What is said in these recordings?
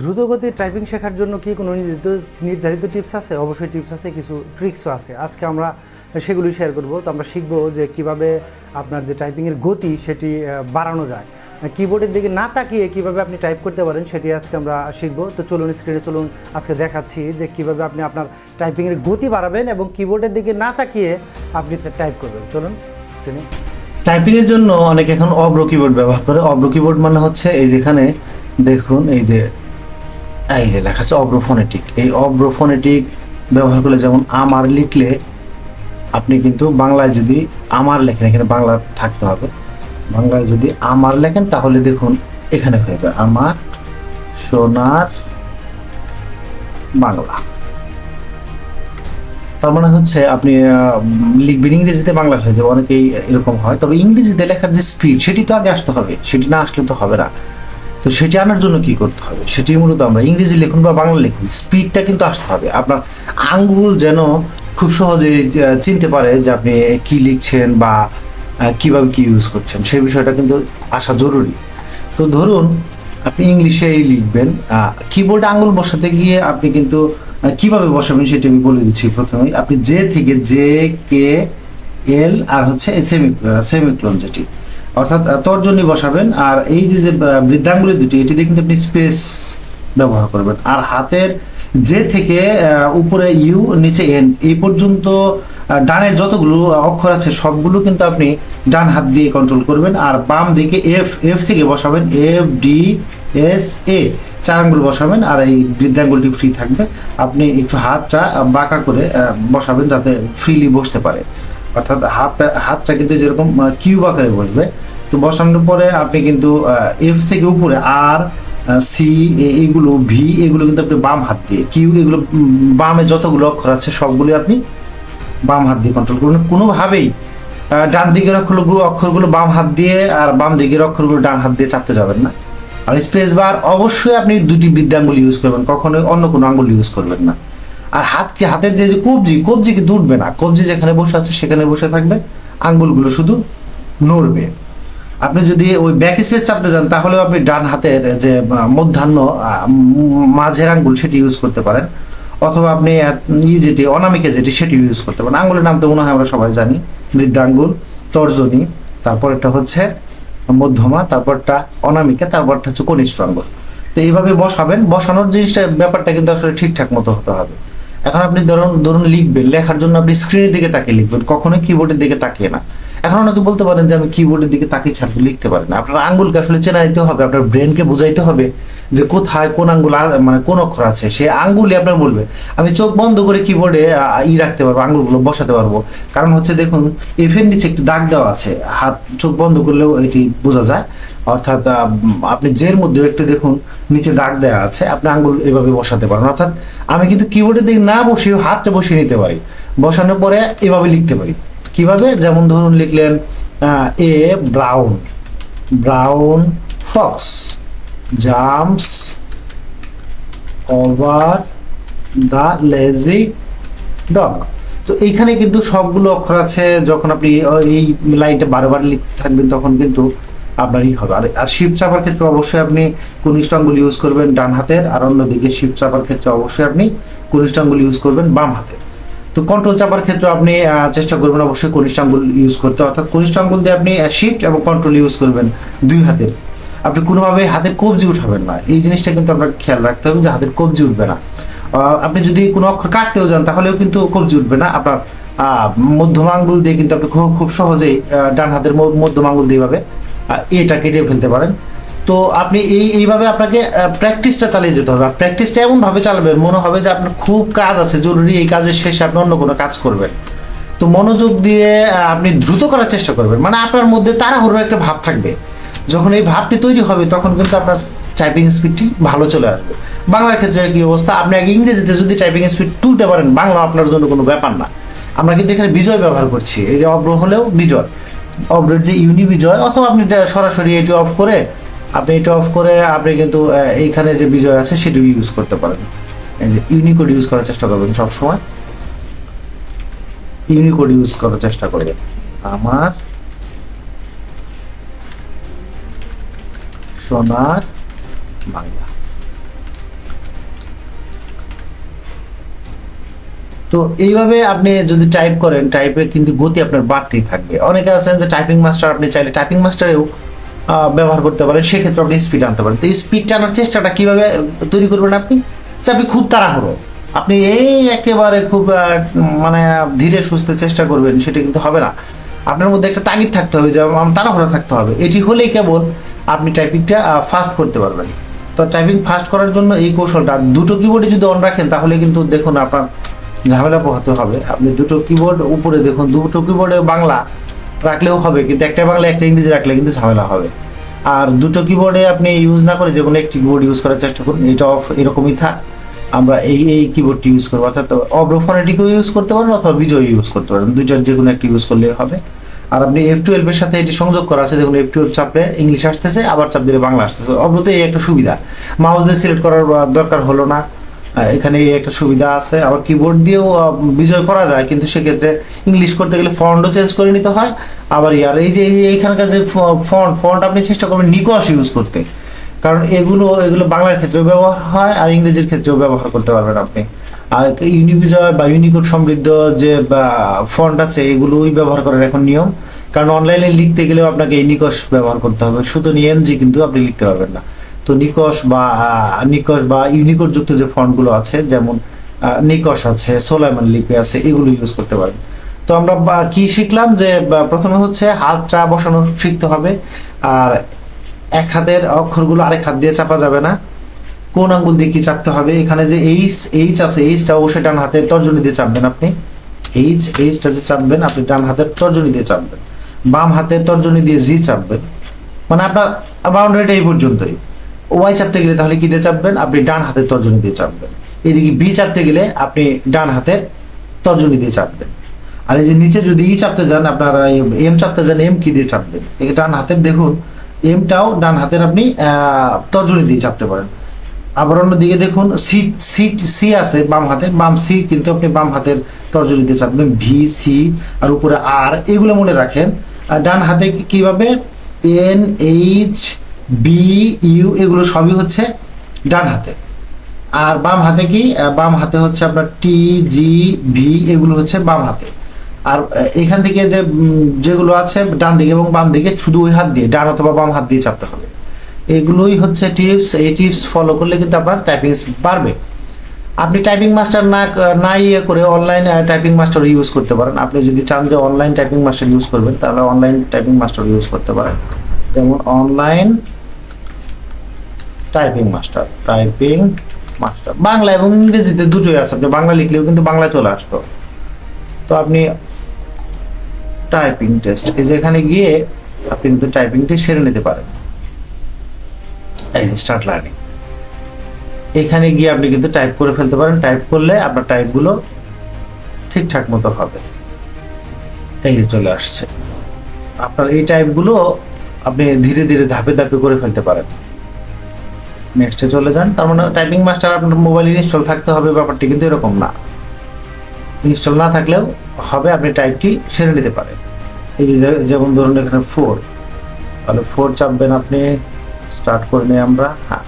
দ্রুতগতির টাইপিং শেখার জন্য কি কোনো নির্ধারিত নির্ধারিত টিপস আছে? অবশ্যই টিপস আছে, কিছু ট্রিক্সও আছে। আজকে আমরা সেগুলি শেয়ার করব। তো আমরা শিখব যে কীভাবে আপনার যে টাইপিংয়ের গতি, সেটি বাড়ানো যায়। কিবোর্ডের দিকে না তাকিয়ে কীভাবে আপনি টাইপ করতে পারেন, সেটি আজকে আমরা শিখব। তো চলুন স্ক্রিনে চলুন, আজকে দেখাচ্ছি যে কীভাবে আপনি আপনার টাইপিংয়ের গতি বাড়াবেন এবং কিবোর্ডের দিকে না তাকিয়ে আপনি টাইপ করবেন। চলুন স্ক্রিনে টাইপিংয়ের জন্য অনেকে এখন অব্র কিবোর্ড ব্যবহার করে। অব্র কিবোর্ড মানে হচ্ছে এই যেখানে দেখুন, এই যে এই যে লেখা আছে অব্র ফোনেটিক এই অব্র ফোনেটিক ব্যবহার করলে যেমন আমার লিখলে, আপনি কিন্তু বাংলায় যদি আমার লেখেন, এখানে বাংলা থাকতে হবে। বাংলায় যদি আমার লেখেন, তাহলে দেখুন এখানে হয়ে যাবে আমার সোনার বাংলা। তার মানে হচ্ছে আপনি লিখবেন ইংরেজিতে বাংলা হয়ে যাবে। অনেকেই এরকম হয়। তবে ইংরেজিতে লেখার যে স্পিড সেটি তো আগে আসতে হবে। সেটি না আসলে তো হবে না। তো সেটি আনার জন্য কি করতে হবে? সেটি মূলত আমরা ইংরেজি লিখুন বা বাংলা লিখুন স্পিডটা কিন্তু আসতে হবে। আপনার আঙ্গুল যেন খুব সহজে চিনতে পারে যে আপনি কি লিখছেন বা কীভাবে কি ইউজ করছেন। সেই বিষয়টা কিন্তু আসা জরুরি। তো ধরুন, আপনি ইংলিশেই লিখবেন কিবোর্ডে আঙ্গুল বসাতে গিয়ে আপনি কিন্তু কীভাবে বসাবেন সেটি আমি বলে দিচ্ছি প্রথমেই। আপনি জে থেকে জে কে, এল আর হচ্ছে সেমি সেমিক্লোন যেটি। অর্থাৎ তর্জনী বসাবেন, আর এই যে যে বৃদ্ধাঙ্গুলি দুটি, এটি দিয়ে কিন্তু আপনি স্পেস ব্যবহার করবেন। আর হাতের যে থেকে উপরে ইউ, নিচে এন, এই পর্যন্ত ডানের যতগুলো অক্ষর আছে, সবগুলো কিন্তু আপনি ডান হাত দিয়ে কন্ট্রোল করবেন, আর বাম দিকে এফ এফ থেকে বসাবেন এফ ডি এস এ চার আঙ্গুল বসাবেন, আর এই বৃদ্ধাঙ্গুলটি ফ্রি থাকবে। আপনি একটু হাতটা বাঁকা করে বসাবেন, যাতে ফ্রিলি বসতে পারে। অর্থাৎ হাতটা হাতটা কিন্তু যেরকম কিউব আকারে বসবে, তো বসানোর পরে আপনি কিন্তু এফ থেকে উপরে আর সি এইগুলো ভি এগুলো কিন্তু আপনি বাম হাত দিয়ে, কিউ, এগুলো বামে যতগুলো অক্ষর আছে সবগুলো আপনি বাম হাত দিয়ে কন্ট্রোল করবেন। কোনোভাবেই ডান দিকের অক্ষরগুলো অক্ষরগুলো বাম হাত দিয়ে আর বাম দিকের অক্ষরগুলো ডান হাত দিয়ে চাপতে যাবেন না। আর স্পেস বার অবশ্যই আপনি দুটি বৃদ্ধাঙ্গুল ইউজ করবেন, কখনোই অন্য কোনো আঙ্গুল ইউজ করবেন না। আর হাত কি, হাতের যে কবজি কবজি কি দুটবে না? কবজি যেখানে বসে আছে, সেখানে বসে থাকবে। আঙ্গুলগুলো শুধু নড়বে। আপনি যদি ওই ব্যাক স্পেস চাপতে যান, তাহলেও আপনি ডান হাতের যে মধ্যাহ্ন মাঝের আঙ্গুল সেটি ইউজ করতে পারেন। অথবা আপনি ই যেটি, অনামিকা যেটি সেটি ইউজ করতে পারেন। আঙ্গুলের নাম তো মনে হয় আমরা সবাই জানি। বৃদ্ধাঙ্গুল, তর্জনী তারপরটা হচ্ছে মধ্যমা, তারপরটা অনামিকা, তারপরটা হচ্ছে কনিষ্ঠ আঙ্গুল। তো এইভাবে বসাবেন। বসানোর জিনিসটা, ব্যাপারটা কিন্তু আসলে ঠিকঠাক মতো হতে হবে। এখন আপনি ধরুন ধরুন লিখবেন, লেখার জন্য আপনি স্ক্রিনের দিকে তাকিয়ে লিখবেন, কখনোই কিবোর্ডের দিকে তাকিয়ে না। এখন অনেকে বলতে পারেন যে আমি কিবোর্ডের দিকে তাকিয়ে ছাড়বো লিখতে পারেন আপনার আঙ্গুলকে আসলে চেনা দিতে হবে, আপনার ব্রেনকে বুঝাইতে হবে যে কোথায় কোন আঙ্গুল মানে কোন অক্ষর আছে। সে আঙ্গুলই আপনার বলবে, আমি চোখ বন্ধ করে কিবোর্ডে ই রাখতে পারব, আঙ্গুলগুলো বসাতে পারব। কারণ হচ্ছে দেখুন এফের নিচে একটি দাগ দেওয়া আছে, হাত চোখ বন্ধ করলেও এটি বোঝা যায়। অর্থাৎ আপনি জের মধ্যে একটু দেখুন, নিচে দাগ দেওয়া আছে, আপনি আঙ্গুল এভাবে বসাতে পারেন। অর্থাৎ, আমি কিন্তু কিবোর্ডের দিকে না বসিয়ে হাতটা বসিয়ে নিতে পারি। বসানোর পরে এভাবে লিখতে পারি। কীভাবে? যেমন ধরুন লিখলেন a brown brown fox, jumps over the lazy dog. তো এইখানে কিন্তু সবগুলো অক্ষর আছে, যখন আপনি এই লাইনটা বারবার লিখতে থাকবেন, তখন কিন্তু আপনারই হবে। আর আর শিফট চাপার ক্ষেত্রে অবশ্যই আপনি কনিষ্ঠ আঙ্গুল ইউজ করবেন ডান হাতের, আর অন্যদিকে শিফট চাপার ক্ষেত্রে অবশ্যই আপনি কনিষ্ঠ আঙ্গুল ইউজ করবেন বাম হাতের। তো কন্ট্রোল চাপার ক্ষেত্রে আপনি চেষ্টা করবেন অবশ্যই কনিষ্ঠ আঙ্গুল ইউজ করতে। অর্থাৎ কনিষ্ঠ আঙ্গুল দিয়ে আপনি শিফট এবং কন্ট্রোল ইউজ করবেন দুই হাতের। আপনি কোনোভাবে হাতের কবজি উঠাবেন না। এই জিনিসটা কিন্তু আপনার খেয়াল রাখতে হবে যে হাতের কবজি উঠবে না। আপনি যদি কোনো অক্ষর কাটতেও যান তাহলেও কিন্তু কবজি উঠবে না। আপনার মধ্যম আঙ্গুল দিয়ে কিন্তু আপনি খুব খুব সহজেই ডান হাতের মধ্যম আঙ্গুল দিয়ে ভাবে এটা কেটে ফেলতে পারেন। তো আপনি এই এইভাবে আপনাকে প্র্যাকটিসটা চালিয়ে যেতে হবে। প্র্যাকটিসটা এমনভাবে চালাবেন মনে হবে যে আপনার খুব কাজ আছে, জরুরি এই কাজের শেষে আপনি অন্য কোনো কাজ করবেন। তো মনোযোগ দিয়ে আপনি দ্রুত করার চেষ্টা করবেন। মানে আপনার মধ্যে তাড়াহুড়ো একটা ভাব থাকবে। যখন এই ভাবটি তৈরি হবে, তখন কিন্তু আপনার টাইপিং স্পিডটি ভালো চলে আসবে। বাংলার ক্ষেত্রে কি অবস্থা। আপনি আগে ইংরেজিতে যদি টাইপিং স্পিড তুলতে পারেন, বাংলা আপনার জন্য কোনো ব্যাপার না। আমরা কিন্তু এখানে বিজয় ব্যবহার করছি। এই যে অব্র হলেও বিজয়। অব্রের যে ইউনি বিজয় অথবা আপনি সরাসরি এটি অফ করে, আপনি এটা অফ করে, আপনি কিন্তু এইখানে যে বিজয় আছে সেটি ইউজ করতে পারেন। ইউনিকোড ইউজ করার চেষ্টা করবেন সবসময়। ইউনিকোড ইউজ করার চেষ্টা করবেন। আমার সোনার বাংলা। তো এইভাবে আপনি যদি টাইপ করেন টাইপে কিন্তু গতি আপনার বাড়তেই থাকবে। অনেকে আছেন যে টাইপিং মাস্টার আপনি চাইলে টাইপিং মাস্টারেও ব্যবহার করতে পারেন, সেক্ষেত্রে আপনি স্পিড আনতে পারেন। তো স্পিড টানার চেষ্টাটা কীভাবে তৈরি করবেন আপনি? যে আপনি খুব তাড়াহুড়ো। আপনি এই একেবারে খুব মানে ধীরে সুস্থে চেষ্টা করবেন, সেটা কিন্তু হবে না। আপনার মধ্যে একটা তাগিদ থাকতে হবে যে আমার তাড়াহুড়ো থাকতে হবে। এটি হলেই কেবল আপনি টাইপিংটা ফাস্ট করতে পারবেন। তো টাইপিং ফাস্ট করার জন্য এই কৌশলটা দুটো কিবোর্ডে যদি অন রাখেন, তাহলে কিন্তু দেখুন আপনার ঝামেলা পোহাতে হবে। আপনি দুটো কিবোর্ড উপরে দেখুন, দুটো কিবোর্ডে বাংলা রাখলেও হবে, কিন্তু একটা বাংলা একটা ইংরেজি রাখলে কিন্তু ঝামেলা হবে। আর দুটো কিবোর্ডে আপনি ইউজ না করে যে কোনো একটি কিবোর্ড ইউজ করার চেষ্টা করুন, এটা অফ এরকমই থাক। আমরা এই এই কিবোর্ডটি ইউজ করব, অর্থাৎ অব্রোফোনেটিকও ইউজ করতে পারেন, অথবা বিজয় ইউজ করতে পারেন। দুইটার যে কোনো একটি ইউজ করলে হবে। আর আপনি এফ টুয়েলভের সাথে এটি সংযোগ করা আছে, দেখুন এফ টুয়েলভ চাপলে ইংলিশ আসতেছে, আবার চাপ দিলে বাংলা আসতেছে। অব্রত এই একটা সুবিধা। মাউস দিয়ে সিলেক্ট করার দরকার হলো না। এখানে একটা সুবিধা আছে। আবার কিবোর্ড দিয়েও বিজয় করা যায়, কিন্তু সেক্ষেত্রে ইংলিশ করতে গেলে ফন্টও চেঞ্জ করে নিতে হয়। আবার ইয়ার এই যে এই যে এইখানকার যে ফন্ট ফন্ট আপনি চেষ্টা করবেন নিকশ ইউজ করতে। কারণ এগুলো এগুলো বাংলার ক্ষেত্রেও ব্যবহার হয়, আর ইংরেজির ক্ষেত্রেও ব্যবহার করতে পারবেন আপনি। আর ইউনিবিজয় বা ইউনিকোড সমৃদ্ধ যে ফন্ট আছে, এগুলোই ব্যবহার করার এখন নিয়ম। কারণ অনলাইনে লিখতে গেলেও আপনাকে এই নিকশ ব্যবহার করতে হবে। শুধু এমজি কিন্তু আপনি লিখতে পারবেন না। তো নিকশ বা নিকশ বা ইউনিকোড যুক্ত যে ফন্টগুলো আছে, যেমন নিকশ আছে সোলাইমান লিপি আছে, এগুলো ইউজ করতে পারবেন তো আমরা কি শিখলাম? যে প্রথমে হচ্ছে হাতটা বসানো শিখতে হবে। আর এক হাতের অক্ষরগুলো আরেক হাত দিয়ে চাপা যাবে না। কোন আঙ্গুল দিয়ে কি চাপতে হবে? এখানে যে এইচ এইচ আছে, এইচটা অবশ্যই ডান হাতে তর্জনী দিয়ে চাপবেন আপনি। এইচ, এইচটা যে চাপবেন, আপনি ডান হাতের তর্জনী দিয়ে চাপবেন। বাম হাতে তর্জনী দিয়ে জি চাপবেন। মানে আপনার বাউন্ডারিটা এই পর্যন্তই। ওয়াই চাপতে গেলে তাহলে কি দিয়ে চাপবেন? আপনি ডান হাতের তর্জনী দিয়ে চাপবেন। এদিকে বি চাপতে গেলে আপনি ডান হাতের তর্জনী দিয়ে চাপবেন। আর এই যে নিচে যদি ই চাপতে যান, আপনারা এম চাপতে যান এম কি দিয়ে চাপবেন? এই ডান হাতের, দেখুন এমটাও ডান হাতের আপনি তর্জনী দিয়ে চাপতে পারেন। আবার অন্যদিকে দেখুন সি সি সি আছে বাম হাতে, বাম সি কিন্তু আপনি বাম হাতের তর্জনী দিয়ে চাপবেন। ভি সি আর উপরে আর এগুলো মনে রাখেন। আর ডান হাতে কীভাবে? এন এইচ বি ইউ এগুলো সবই হচ্ছে ডান হাতে। আর বাম হাতে কি? বাম হাতে হচ্ছে আপনার টি জি ভি এগুলো হচ্ছে বাম হাতে। আর এখান থেকে যে যেগুলো আছে ডান দিকে এবং বাম দিকে, শুধু ওই হাত দিয়ে, ডান অথবা বাম হাত দিয়ে চাপতে হবে। এগুলোই হচ্ছে টিপস এই টিপস ফলো করলে কিন্তু আপনার টাইপিং বাড়বে। আপনি টাইপিং মাস্টার না না ইয়ে করে অনলাইন টাইপিং মাস্টার ইউজ করতে পারেন। আপনি যদি চান যে অনলাইন টাইপিং মাস্টার ইউজ করবেন, তাহলে অনলাইন টাইপিং মাস্টার ইউজ করতে পারেন। যেমন online typing master typing master Bangla এবং ইংরেজিতে দুটোই আছে, আপনি বাংলা লিখলেও কিন্তু বাংলা চলে আসতো। তো আপনি টাইপিং টেস্ট এই যে এখানে গিয়ে আপনি কিন্তু টাইপিংটি সেরে নিতে পারেন। এই স্টার্ট লার্নিং এখানে গিয়ে আপনি কিন্তু টাইপ করে ফেলতে পারেন। টাইপ করলে আপনার টাইপগুলো ঠিকঠাক মতো হবে। এই চলে আসছে। আপনার এই টাইপগুলো আপনি ধীরে ধীরে ধাপে ধাপে করে ফেলতে পারেন। নেক্সটে চলে যান। তার মানে টাইপিং মাস্টার আপনার মোবাইল ইনস্টল থাকতে হবে, ব্যাপারটি কিন্তু এরকম না। ইনস্টল না থাকলেও হবে, আপনি টাইপটি সেরে নিতে পারেন। এই যে যেমন ধরুন এখানে ফোর তাহলে ফোর চাপবেন আপনি। স্টার্ট করে নিই আমরা। হ্যাঁ।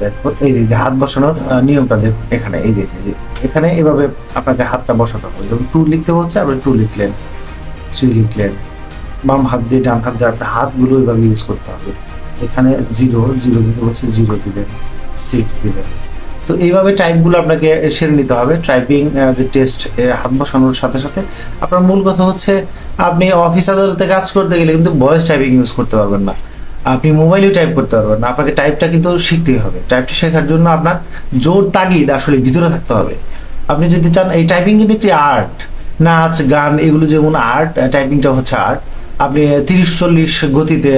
দেখুন, এই যে হাত বসানোর নিয়মটা দেখুন এখানে। এই যে এখানে এভাবে আপনাকে হাতটা বসাতে হবে। যেমন টু লিখতে বলছে, আপনি টু লিখলেন থ্রি লিখলেন। বাম হাত দিয়ে ডান হাত দিয়ে আপনার হাতগুলো এভাবে ইউজ করতে হবে। এখানে জিরো জিরো দিতে বলছে জিরো দিলেন সিক্স দিলেন তো এইভাবে টাইপগুলো আপনাকে সেরে নিতে হবে। টাইপিং যে টেস্ট হাত বসানোর সাথে সাথে। আপনার মূল কথা হচ্ছে, আপনি অফিস আদালতে কাজ করতে গেলে কিন্তু ভয়েস টাইপিং ইউজ করতে পারবেন না। আপনি মোবাইলেও টাইপ করতে পারবেন না। আপনাকে টাইপটা কিন্তু শিখতেই হবে। টাইপটা শেখার জন্য আপনার জোর, তাগিদ আসলে ভিতরে থাকতে হবে। আপনি যদি চান, এই টাইপিং কিন্তু একটি আর্ট নাচ, গান, এগুলো যেমন আর্ট টাইপিংটা হচ্ছে আর্ট আপনি তিরিশ চল্লিশ গতিতে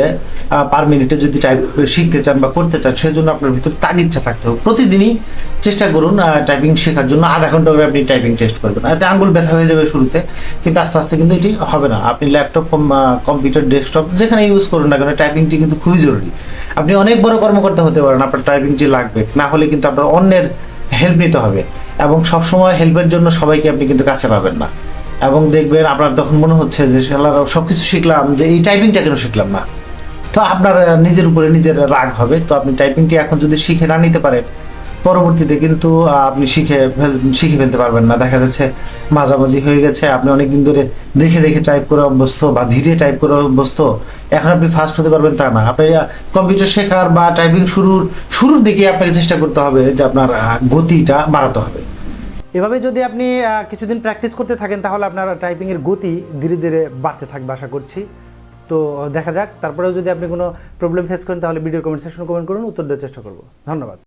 পার মিনিটে যদি টাইপ শিখতে চান বা করতে চান, সেজন্য আপনার ভিতরে ইচ্ছা থাকতে হবে। প্রতিদিনই চেষ্টা করুন টাইপিং শেখার জন্য। আধা ঘণ্টা করে আপনি টাইপিং টেস্ট করবেন। এতে আঙ্গুল ব্যথা হয়ে যাবে শুরুতে, কিন্তু আস্তে আস্তে কিন্তু এটি হবে না। আপনি ল্যাপটপ কম্পিউটার ডেস্কটপ যেখানে ইউজ করুন না কেন টাইপিংটি কিন্তু খুবই জরুরি। আপনি অনেক বড় কর্মকর্তা হতে পারেন, আপনার টাইপিংটি লাগবে। না হলে কিন্তু আপনার অন্যের হেল্প নিতে হবে। এবং সবসময় হেল্পের জন্য সবাইকে আপনি কিন্তু কাছে পাবেন না। এবং দেখবেন আপনার তখন মনে হচ্ছে যে শালা সব কিছু শিখলাম, যে এই টাইপিংটা কেন শিখলাম না? তো আপনার নিজের উপরে নিজের রাগ হবে। তো আপনি টাইপিংটি এখন যদি শিখে না নিতে পারেন, পরবর্তীতে কিন্তু আপনি শিখে শিখে ফেলতে পারবেন না। দেখা যাচ্ছে মাঝামাঝি হয়ে গেছে, আপনি অনেকদিন ধরে দেখে দেখে টাইপ করে অভ্যস্ত বা ধীরে টাইপ করে অভ্যস্ত। এখন আপনি ফাস্ট হতে পারবেন তা না। আপনি কম্পিউটার শেখার বা টাইপিং শুরুর শুরুর দিকে আপনাকে চেষ্টা করতে হবে যে আপনার গতিটা বাড়াতে হবে। এভাবে যদি আপনি কিছুদিন প্র্যাকটিস করতে থাকেন, তাহলে আপনার টাইপিংয়ের গতি ধীরে ধীরে বাড়তে থাকবে আশা করছি। তো দেখা যাক, তারপরেও যদি আপনি কোনো প্রবলেম ফেস করেন, তাহলে ভিডিও কমেন্ট সেশন কমেন্ট করুন, উত্তর দেওয়ার চেষ্টা করব। ধন্যবাদ।